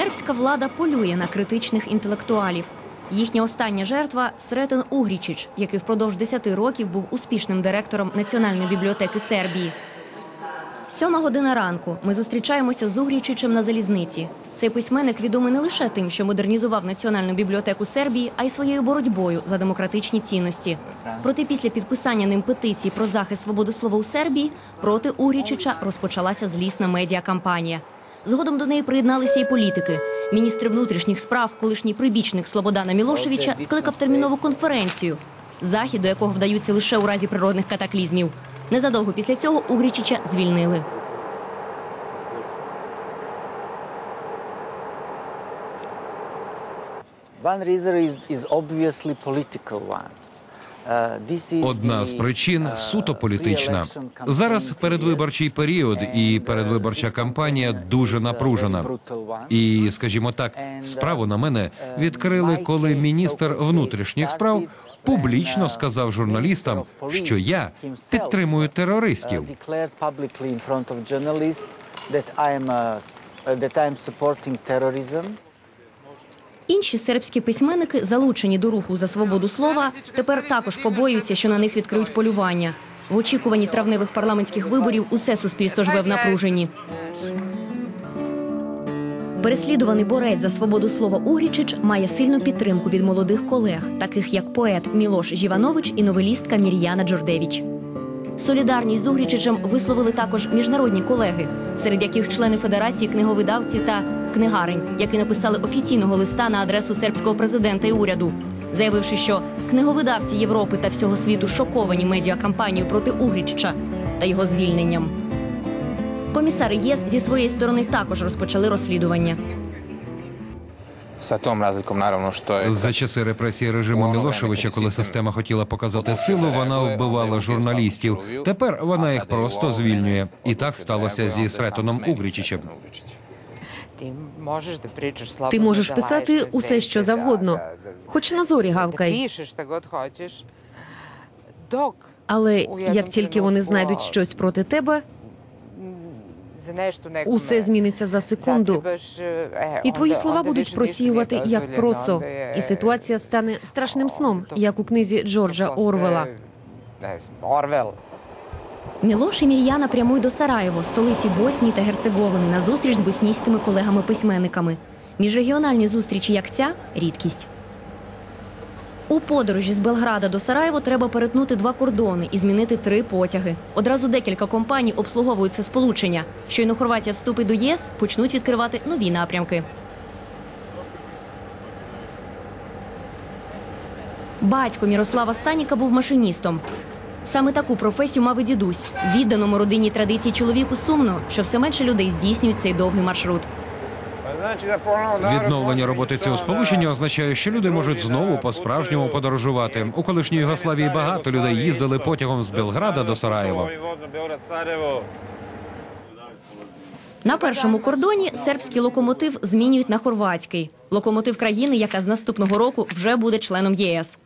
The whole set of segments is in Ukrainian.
Сербська влада полює на критичних інтелектуалів. Їхня остання жертва Сретен Угрічич, який впродовж 10 років був успішним директором Національної бібліотеки Сербії. Сьома година ранку. Ми зустрічаємося з Угрічичем на залізниці. Цей письменник відомий не лише тим, що модернізував Національну бібліотеку Сербії, а й своєю боротьбою за демократичні цінності. Проте після підписання ним петиції про захист свободи слова у Сербії проти Угрічича розпочалася злісна медіакампанія. Згодом до неї приєдналися і політики. Міністр внутрішніх справ, колишній прибічник Слободана Мілошевича, скликав термінову конференцію, захід до якого вдаються лише у разі природних катаклізмів. Незадовго після цього Угрічича звільнили. One reason is, is obviously political one. Uh, Одна з причин uh, суто політична. Зараз передвиборчий період і uh, передвиборча кампанія дуже напружена. І, скажімо так, uh, справу на мене uh, відкрили, коли міністр внутрішніх справ публічно uh, сказав журналістам, що я підтримую терористів. uh, that I am uh, uh, that I am supporting terrorism. Інші сербські письменники, залучені до руху за свободу слова, тепер також побоюються, що на них відкриють полювання. В очікуванні травневих парламентських виборів усе суспільство живе в напруженні. Переслідуваний борець за свободу слова Угрічич має сильну підтримку від молодих колег, таких як поет Мілош Жіванович і новелістка Мір'яна Джордевич. Солідарність з Угрічичем висловили також міжнародні колеги, серед яких члени Федерації книговидавців та книгарень, які написали офіційного листа на адресу сербського президента і уряду, заявивши, що книговидавці Європи та всього світу шоковані медіакампанією проти Угрічича та його звільненням. Комісари ЄС зі своєї сторони також розпочали розслідування. За часи репресії режиму Мілошевича, коли система хотіла показати силу, вона вбивала журналістів. Тепер вона їх просто звільнює. І так сталося зі Сретоном Угрічичем. Ти можеш да pričaš slobodno, Ти можеш писати усе, що завгодно, хоч на зорі да гавкай. пишеш що god хочеш. Док Але як тільки вони знайдуть щось проти тебе, усе зміниться за секунду. е, І твої слова будуть просіювати як просо, і ситуація стане страшним сном, як у книзі Джорджа Орвела. Орвел. Мілош і Мір'яна прямують до Сараєво, столиці Боснії та Герцеговини, на зустріч з боснійськими колегами-письменниками. Міжрегіональні зустрічі, як ця рідкість. У подорожі з Белграда до Сараєво треба перетнути два кордони і змінити три потяги. Одразу декілька компаній обслуговують це сполучення. Щойно Хорватія вступить до ЄС, почнуть відкривати нові напрямки. Батько Мірослава Станіка був машиністом. Саме таку професію мав і дідусь. Відданому родині традиції чоловіку сумно, що все менше людей здійснюють цей довгий маршрут. Відновлення роботи цього сполучення означає, що люди можуть знову по-справжньому подорожувати. У колишній Югославії багато людей їздили потягом з Белграда до Сараєва. На першому кордоні сербський локомотив змінюють на хорватський. Локомотив країни, яка з наступного року вже буде членом ЄС.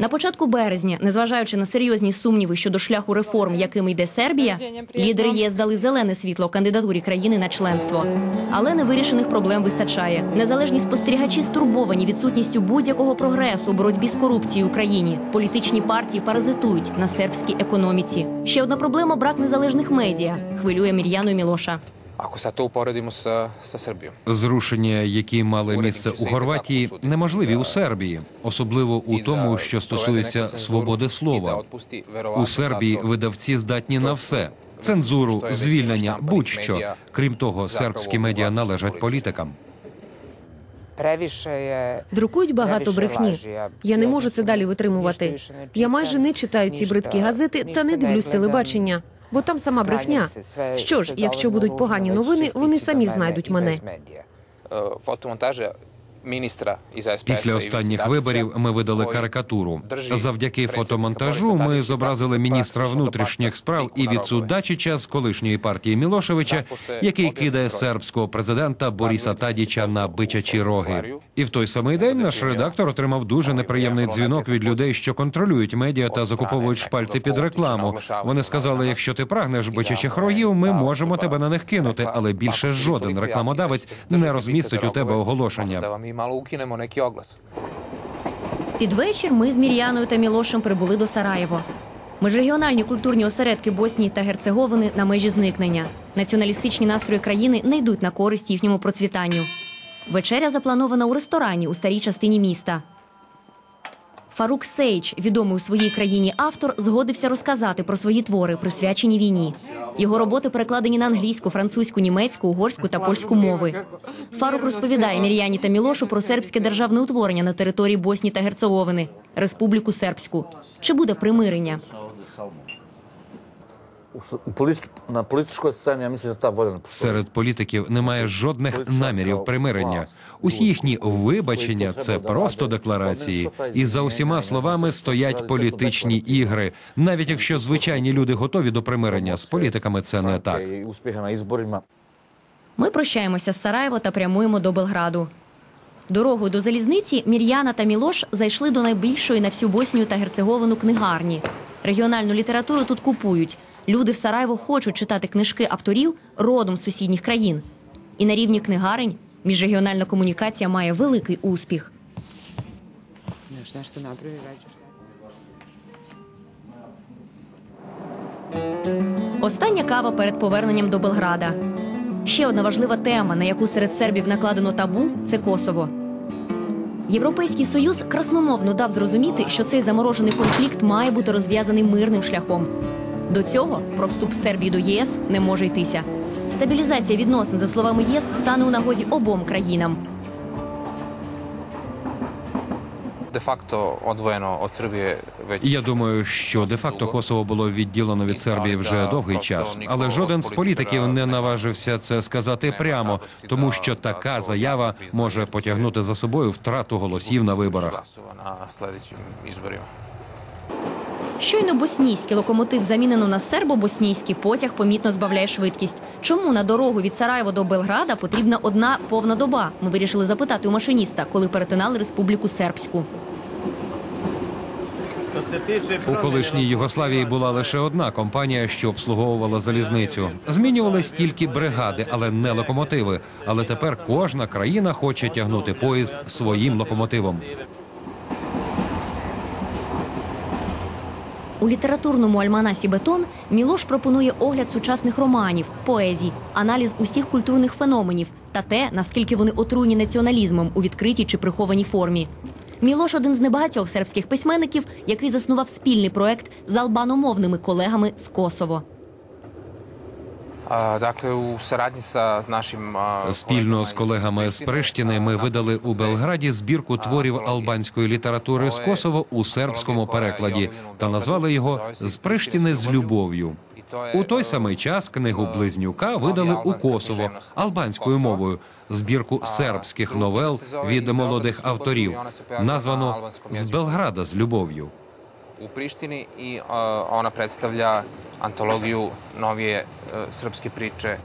На початку березня, незважаючи на серйозні сумніви щодо шляху реформ, якими йде Сербія, лідери ЄС дали зелене світло кандидатурі країни на членство. Але невирішених проблем вистачає. Незалежні спостерігачі стурбовані відсутністю будь-якого прогресу у боротьбі з корупцією в країні. Політичні партії паразитують на сербській економіці. Ще одна проблема брак незалежних медіа. Хвилює Мір'яну Мілоша. Ako sad to uporedimo sa, sa Srbijom. Зрушення, які мали місце у Хорватії, неможливі у Сербії, особливо у тому, що стосується свободи слова. У Сербії видавці здатні на все: цензуру, звільнення, будь-що. Крім того, сербські медіа належать політикам. Друкують багато брехні. я- не можу це далі витримувати. Я майже не читаю ці бридкі газети та не дивлюсь телебачення, бо там сама брехня. Що ж, якщо будуть погані новини, вони самі знайдуть мене. Фотомонтажі medija. Fotomontaža міністра Після останніх виборів ми видали карикатуру. Завдяки фотомонтажу ми зобразили міністра внутрішніх справ і Віцу Дачича з колишньої партії Мілошевича, який кидає сербського президента Боріса Тадіча на бичачі роги. І в той самий день наш редактор отримав дуже неприємний дзвінок від людей, що контролюють медіа та закуповують шпальти під рекламу. Вони сказали: якщо ти прагнеш бичачих рогів, ми можемо тебе на них кинути, але більше жоден рекламодавець не розмістить у тебе оголошення. Malo ukinemo neki oglas. Під вечір ми з Мір'яною та Мілошем прибули до Сараєво. Міжрегіональні культурні осередки Боснії та Герцеговини на межі зникнення. Націоналістичні настрої країни не йдуть на користь їхньому процвітанню. Вечеря запланована у ресторані у старій частині міста. Фарук Сейдж, відомий у своїй країні автор, згодився розказати про свої твори, присвячені війні. Його роботи перекладені на англійську, французьку, німецьку, угорську та польську мови. Фарук розповідає Мір'яні та Мілошу про сербське державне утворення на території Боснії та Герцеговини, Республіку Сербську. Чи буде примирення? Ja mislim da ta volja ne postoji. Серед політиків немає жодних намірів примирення. Усі їхні вибачення це просто декларації. І за усіма словами стоять політичні ігри. Навіть якщо звичайні люди готові до примирення, з політиками це не так. Ми прощаємося з Сараєво та прямуємо до Белграду. Дорогою до залізниці Мір'яна та Мілош зайшли до найбільшої на всю Боснію та Герцеговину книгарні. Регіональну літературу тут купують. Люди в Сараєво хочуть читати книжки авторів родом з сусідніх країн. І на рівні книгарень міжрегіональна комунікація має великий успіх. Остання кава перед поверненням до Белграда. Ще одна важлива тема, на яку серед сербів накладено табу це Косово. Європейський союз красномовно дав зрозуміти, що цей заморожений конфлікт має бути розв'язаний мирним шляхом. До цього про вступ Сербії до єС не може йтися. Стабілізація відносин, за словами ЄС, стане у нагоді обом країнам. De facto odvojeno od Srbije Я думаю, що де-факто Косово було відділено від Сербії вже довгий час, але жоден з політиків не наважився це сказати прямо, тому що така заява може потягнути за собою втрату голосів на виборах. Щойно боснійський локомотив замінено на сербо-боснійський потяг помітно збавляє швидкість. Чому на дорогу від Сараєва до Белграда потрібна одна повна доба? Ми вирішили запитати у машиніста, коли перетинали Республіку Сербську. У колишній Югославії була лише одна компанія, що обслуговувала залізницю. Змінювались тільки бригади, але не локомотиви. Але тепер кожна країна хоче тягнути поїзд своїм локомотивом. У літературному альманасі Бетон Мілош пропонує огляд сучасних романів, поезій, аналіз усіх культурних феноменів та те, наскільки вони отруйні націоналізмом у відкритій чи прихованій формі. Мілош один з небагатьох сербських письменників, який заснував спільний проект з албаномовними колегами з Косово. Спільно з колегами з Приштіни ми видали у Белграді збірку творів албанської літератури з Косово у сербському перекладі та назвали його з Приштіни з любов'ю. У той самий час книгу Близнюка видали у Косово албанською мовою. Збірку сербських новел від молодих авторів, названо з Белграда з любов'ю. U Prištini i ona predstavlja antologiju novije e, srpske priče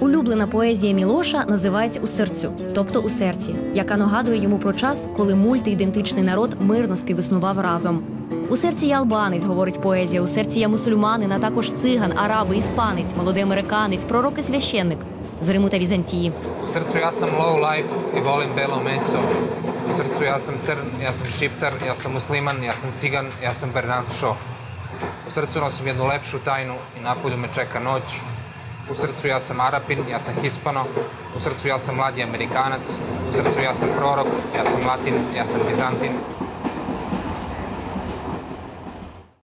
Улюблена поезія Мілоша називається у серцю, тобто у серці, яка нагадує йому про час, коли мультиідентичний народ мирно співіснував разом. У серці є албанець, говорить поезія. У серці є мусульманин, а також циган, араби, іспанець, молодий американець, пророк і священник з Риму та Візантії. U srcu ja sam low life i volim belo meso. U srcu ja sam crn, ja sam šiptar, ja sam musliman, ja sam cigan, ja sam Bernard Shaw. U srcu nosim jednu lepšu tajnu i napolju me čeka noć. U srcu ja sam Arapin, ja sam Hispano. U srcu ja sam mladi Amerikanac. U srcu ja sam prorok, ja sam Latin, ja sam Bizantin.